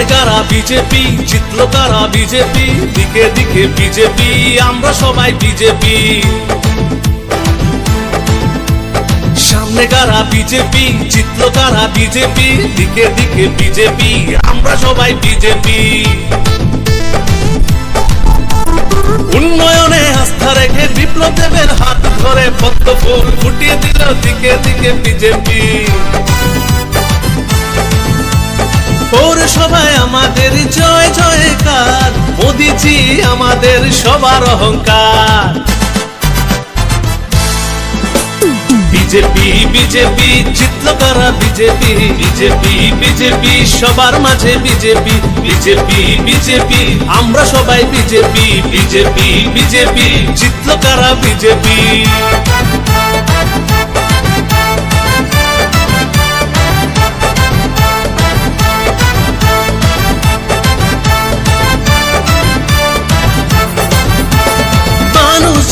সামনে কারা বিজেপি? জিতলো কারা বিজেপি? দিকে দিকে বিজেপি, আমরা সবাই বিজেপি। সামনে কারা বিজেপি? জিতলো কারা বিজেপি? দিকে দিকে বিজেপি, আমরা সবাই বিজেপি। উন্নয়নে আস্থা রেখে বিপ্লব দেবের হাত ধরে পদ্ম ফুটিয়ে দিল দিকে দিকে বিজেপি। পৌরসভায় আমাদের জয়, জয়কার। মোদিজি আমাদের সবার অহংকার। বিজেপি বিজেপি, জিতল কারা বিজেপি? বিজেপি বিজেপি, সবার মাঝে বিজেপি। বিজেপি বিজেপি, আমরা সবাই বিজেপি। বিজেপি বিজেপি, জিতল কারা বিজেপি?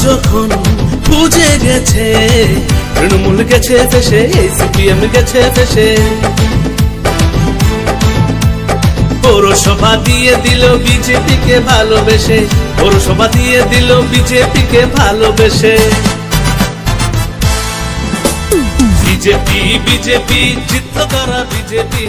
যখন বুঝে গেছে, তৃণমূল গেছে দেশে, সিপিএম গেছে দেশে। পৌরসভা দিয়ে দিল বিজেপিকে ভালোবেসে, পৌরসভা দিয়ে দিল বিজেপিকে ভালোবেসে। বিজেপি বিজেপি, জিতল কারা বিজেপি?